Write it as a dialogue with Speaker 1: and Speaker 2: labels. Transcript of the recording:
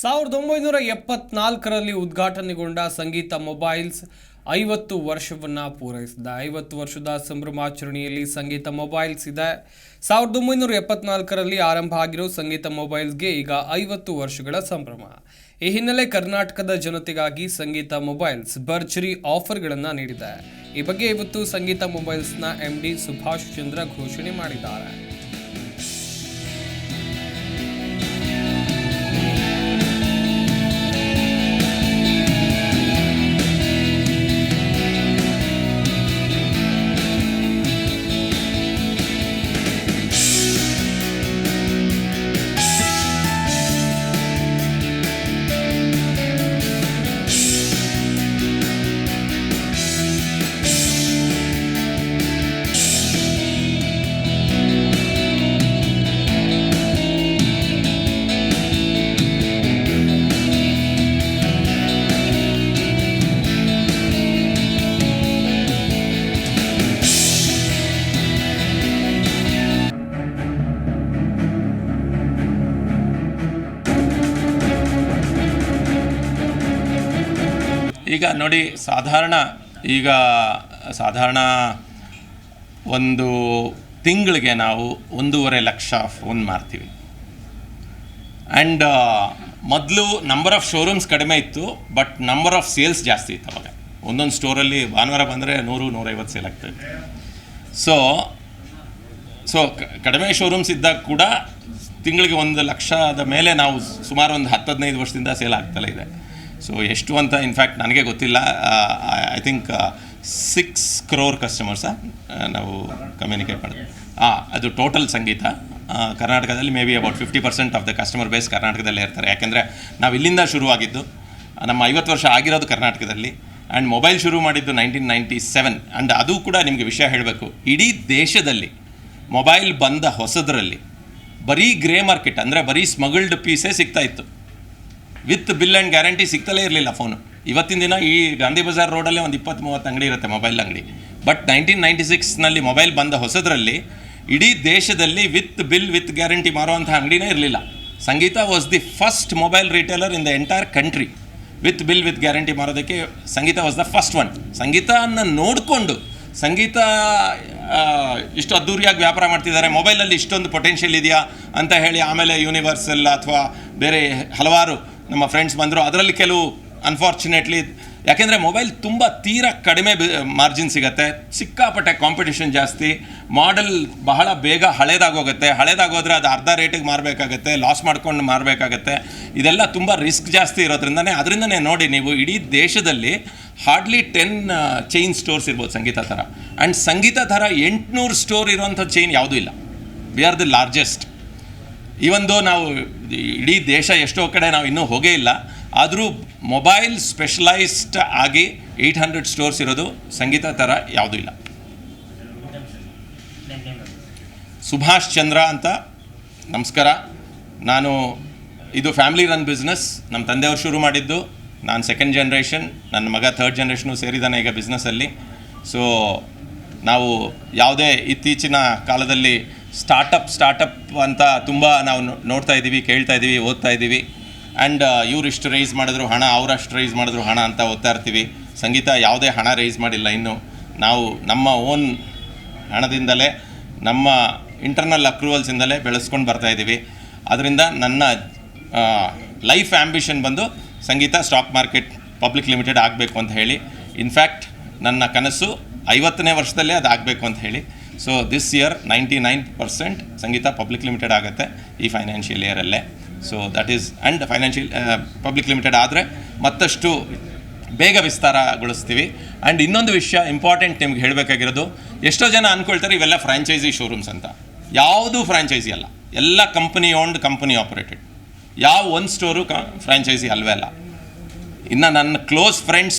Speaker 1: ಸಾವಿರದ ಒಂಬೈನೂರ ಎಪ್ಪತ್ನಾಲ್ಕರಲ್ಲಿ ಉದ್ಘಾಟನೆಗೊಂಡ ಸಂಗೀತ ಮೊಬೈಲ್ಸ್ ಐವತ್ತು ವರ್ಷವನ್ನು ಪೂರೈಸಿದೆ. ಐವತ್ತು ವರ್ಷದ ಸಂಭ್ರಮಾಚರಣೆಯಲ್ಲಿ ಸಂಗೀತ ಮೊಬೈಲ್ಸ್ ಇದೆ. ಸಾವಿರದ ಒಂಬೈನೂರ ಎಪ್ಪತ್ನಾಲ್ಕರಲ್ಲಿ ಆರಂಭ ಆಗಿರೋ ಸಂಗೀತ ಮೊಬೈಲ್ಸ್ಗೆ ಈಗ ಐವತ್ತು ವರ್ಷಗಳ ಸಂಭ್ರಮ. ಈ ಹಿನ್ನೆಲೆ ಕರ್ನಾಟಕದ ಜನತೆಗಾಗಿ ಸಂಗೀತ ಮೊಬೈಲ್ಸ್ ಭರ್ಜರಿ ಆಫರ್ಗಳನ್ನು ನೀಡಿದೆ. ಈ ಬಗ್ಗೆ ಇವತ್ತು ಸಂಗೀತ ಮೊಬೈಲ್ಸ್ನ ಎಂಡಿ ಸುಭಾಷ್ ಚಂದ್ರ ಘೋಷಣೆ ಮಾಡಿದ್ದಾರೆ.
Speaker 2: ಈಗ ನೋಡಿ, ಸಾಧಾರಣ, ಈಗ ಸಾಧಾರಣ ಒಂದು ತಿಂಗಳಿಗೆ ನಾವು ಒಂದೂವರೆ ಲಕ್ಷ ಫೋನ್ ಮಾರ್ತೀವಿ. ಆ್ಯಂಡ್ ಮೊದಲು ನಂಬರ್ ಆಫ್ ಶೋರೂಮ್ಸ್ ಕಡಿಮೆ ಇತ್ತು ಬಟ್ ನಂಬರ್ ಆಫ್ ಸೇಲ್ಸ್ ಜಾಸ್ತಿ ಇತ್ತು ಅವಾಗ. ಒಂದೊಂದು ಸ್ಟೋರಲ್ಲಿ ಭಾನುವಾರ ಬಂದರೆ ನೂರು, ನೂರೈವತ್ತು ಸೇಲ್ ಆಗ್ತದೆ ಸೊ ಸೊ ಕಡಿಮೆ ಶೋರೂಮ್ಸ್ ಇದ್ದಾಗ ಕೂಡ ತಿಂಗಳಿಗೆ ಒಂದು ಲಕ್ಷದ ಮೇಲೆ ನಾವು ಸುಮಾರು ಒಂದು ಹತ್ತು ಹದಿನೈದು ವರ್ಷದಿಂದ ಸೇಲ್ ಆಗ್ತಲೇ ಇದೆ. ಸೊ ಎಷ್ಟು ಅಂತ ಇನ್ಫ್ಯಾಕ್ಟ್ ನನಗೆ ಗೊತ್ತಿಲ್ಲ. I think six crore customers ನಾವು ಕಮ್ಯುನಿಕೇಟ್ ಮಾಡಿದ್ವಿ. ಹಾಂ ಅದು ಟೋಟಲ್ ಸಂಗೀತ. ಕರ್ನಾಟಕದಲ್ಲಿ may be about fifty percent of the customer base ಕರ್ನಾಟಕದಲ್ಲೇ ಇರ್ತಾರೆ. ಯಾಕೆಂದರೆ ನಾವು ಇಲ್ಲಿಂದ ಶುರುವಾಗಿದ್ದು, ನಮ್ಮ ಐವತ್ತು ವರ್ಷ ಆಗಿರೋದು ಕರ್ನಾಟಕದಲ್ಲಿ. ಆ್ಯಂಡ್ ಮೊಬೈಲ್ ಶುರು ಮಾಡಿದ್ದು ನೈನ್ಟೀನ್ ನೈಂಟಿ ಸೆವೆನ್ ಆ್ಯಂಡ್ ಅದು ಕೂಡ ನಿಮಗೆ ವಿಷಯ ಹೇಳಬೇಕು. ಇಡೀ ದೇಶದಲ್ಲಿ ಮೊಬೈಲ್ ಬಂದ ಹೊಸದರಲ್ಲಿ ಬರೀ ಗ್ರೇ ಮಾರ್ಕೆಟ್ ಅಂದರೆ ಬರೀ ಸ್ಮಗಲ್ಡ್ ಪೀಸೇ ಸಿಗ್ತಾ ಇತ್ತು. ವಿತ್ ಬಿಲ್ ಆ್ಯಂಡ್ ಗ್ಯಾರಂಟಿ ಸಿಗ್ತಲೇ ಇರಲಿಲ್ಲ ಫೋನು. ಇವತ್ತಿನ ದಿನ ಈ ಗಾಂಧಿ ಬಜಾರ್ ರೋಡಲ್ಲೇ ಒಂದು ಇಪ್ಪತ್ತು ಮೂವತ್ತು ಅಂಗಡಿ ಇರುತ್ತೆ ಮೊಬೈಲ್ ಅಂಗಡಿ. ಬಟ್ ನೈನ್ಟೀನ್ ನೈಂಟಿ ಸಿಕ್ಸ್ನಲ್ಲಿ ಮೊಬೈಲ್ ಬಂದ ಹೊಸದರಲ್ಲಿ ಇಡೀ ದೇಶದಲ್ಲಿ ವಿತ್ ಬಿಲ್, ವಿತ್ ಗ್ಯಾರಂಟಿ ಮಾರುವಂಥ ಅಂಗಡಿನೇ ಇರಲಿಲ್ಲ. Sangeetha was the first mobile retailer in the entire country with bill with guarantee ಮಾರೋದಕ್ಕೆ Sangeetha was the first one ಸಂಗೀತನ ನೋಡಿಕೊಂಡು, ಸಂಗೀತ ಇಷ್ಟು ಅದ್ದೂರಿಯಾಗಿ ವ್ಯಾಪಾರ ಮಾಡ್ತಿದ್ದಾರೆ ಮೊಬೈಲಲ್ಲಿ ಇಷ್ಟೊಂದು ಪೊಟೆನ್ಷಿಯಲ್ ಇದೆಯಾ ಅಂತ ಹೇಳಿ ಆಮೇಲೆ ಯೂನಿವರ್ಸಲ್ ಅಥವಾ ಬೇರೆ ಹಲವಾರು ನಮ್ಮ ಫ್ರೆಂಡ್ಸ್ ಬಂದರು. ಅದರಲ್ಲಿ ಕೆಲವು ಅನ್ಫಾರ್ಚುನೇಟ್ಲಿ ಯಾಕೆಂದರೆ ಮೊಬೈಲ್ ತುಂಬ ತೀರಾ ಕಡಿಮೆ ಮಾರ್ಜಿನ್ ಸಿಗುತ್ತೆ. ಸಿಕ್ಕಾಪಟ್ಟೆ ಕಾಂಪಿಟೇಷನ್ ಜಾಸ್ತಿ. ಮಾಡೆಲ್ ಬಹಳ ಬೇಗ ಹಳೇದಾಗೋಗುತ್ತೆ. ಹಳೇದಾಗೋದ್ರೆ ಅದು ಅರ್ಧ ರೇಟಿಗೆ ಮಾರಬೇಕಾಗತ್ತೆ. ಲಾಸ್ ಮಾಡ್ಕೊಂಡು ಮಾರಬೇಕಾಗತ್ತೆ. ಇದೆಲ್ಲ ತುಂಬ ರಿಸ್ಕ್ ಜಾಸ್ತಿ ಇರೋದ್ರಿಂದನೇ, ಅದರಿಂದನೇ ನೋಡಿ ನೀವು ಇಡೀ ದೇಶದಲ್ಲಿ ಹಾರ್ಡ್ಲಿ ಟೆನ್ ಚೈನ್ ಸ್ಟೋರ್ಸ್ ಇರ್ಬೋದು ಸಂಗೀತ ಥರ. ಆ್ಯಂಡ್ ಸಂಗೀತ ಥರ ಎಂಟುನೂರು ಸ್ಟೋರ್ ಇರೋಂಥ ಚೈನ್ ಯಾವುದೂ ಇಲ್ಲ. ವಿ ಆರ್ ದಿ ಲಾರ್ಜೆಸ್ಟ್ ಈ ಒಂದು ನಾವು ಇಡೀ ದೇಶ ಎಷ್ಟೋ ಕಡೆ ನಾವು ಇನ್ನೂ ಹೋಗೇ ಇಲ್ಲ, ಆದರೂ ಮೊಬೈಲ್ ಸ್ಪೆಷಲೈಸ್ಡ್ ಆಗಿ ಏಯ್ಟ್ ಹಂಡ್ರೆಡ್ ಸ್ಟೋರ್ಸ್ ಇರೋದು ಸಂಗೀತ ಥರ ಯಾವುದೂ ಇಲ್ಲ. ಸುಭಾಷ್ ಚಂದ್ರ ಅಂತ, ನಮಸ್ಕಾರ. ನಾನು ಇದು ಫ್ಯಾಮಿಲಿ ರನ್ ಬಿಸ್ನೆಸ್ ನಮ್ಮ ತಂದೆಯವರು ಶುರು ಮಾಡಿದ್ದು. ನಾನು ಸೆಕೆಂಡ್ ಜನ್ರೇಷನ್ ನನ್ನ ಮಗ ಥರ್ಡ್ ಜನ್ರೇಷನು ಸೇರಿದ್ದಾನೆ ಈಗ ಬಿಸ್ನೆಸ್ಸಲ್ಲಿ ಸೊ ನಾವು ಯಾವುದೇ ಇತ್ತೀಚಿನ ಕಾಲದಲ್ಲಿ ಸ್ಟಾರ್ಟಪ್ ಸ್ಟಾರ್ಟಪ್ ಅಂತ ತುಂಬ ನಾವು ನೋಡ್ತಾ ಇದ್ದೀವಿ ಕೇಳ್ತಾ ಇದ್ದೀವಿ ಓದ್ತಾ ಇದ್ದೀವಿ ಆ್ಯಂಡ್ ಇವ್ರು ಇಷ್ಟು ರೈಸ್ ಮಾಡಿದ್ರು ಹಣ ಅವರಷ್ಟು ರೈಸ್ ಮಾಡಿದ್ರು ಹಣ ಅಂತ ಓದ್ತಾ ಇರ್ತೀವಿ. ಸಂಗೀತ ಯಾವುದೇ ಹಣ ರೈಸ್ ಮಾಡಿಲ್ಲ ಇನ್ನು. ನಾವು ನಮ್ಮ ಓನ್ ಹಣದಿಂದಲೇ, ನಮ್ಮ ಇಂಟರ್ನಲ್ ಅಕ್ರೂವಲ್ಸಿಂದಲೇ ಬೆಳೆಸ್ಕೊಂಡು ಬರ್ತಾ ಇದ್ದೀವಿ ಅದರಿಂದ ನನ್ನ ಲೈಫ್ ಆ್ಯಂಬಿಷನ್ ಬಂದು Sangeetha stock market public limited ಆಗಬೇಕು ಅಂತ ಹೇಳಿ. ಇನ್ಫ್ಯಾಕ್ಟ್ ನನ್ನ ಕನಸು ಐವತ್ತನೇ ವರ್ಷದಲ್ಲೇ ಅದು ಆಗಬೇಕು ಅಂತ ಹೇಳಿ. So this year ninety nine percent Sangeetha public limited ಆಗುತ್ತೆ ಈ financial ಇಯರಲ್ಲೇ so that is and financial public limited ಆದರೆ ಮತ್ತಷ್ಟು ಬೇಗ ವಿಸ್ತಾರಗೊಳಿಸ್ತೀವಿ. ಆ್ಯಂಡ್ ಇನ್ನೊಂದು ವಿಷಯ ಇಂಪಾರ್ಟೆಂಟ್ ನಿಮ್ಗೆ ಹೇಳಬೇಕಾಗಿರೋದು, ಎಷ್ಟೋ ಜನ ಅಂದ್ಕೊಳ್ತಾರೆ ಇವೆಲ್ಲ ಫ್ರಾಂಚೈಸಿ ಶೋರೂಮ್ಸ್ ಅಂತ. ಯಾವುದೂ ಫ್ರಾಂಚೈಸಿ ಅಲ್ಲ. ಎಲ್ಲ ಕಂಪನಿ ಓನ್ಡ್ ಕಂಪನಿ ಆಪರೇಟೆಡ್ ಯಾವ ಒಂದು ಸ್ಟೋರು ಕ ಫ್ರಾಂಚೈಸಿ ಅಲ್ವೇ ಅಲ್ಲ. ಇನ್ನು ನನ್ನ close friends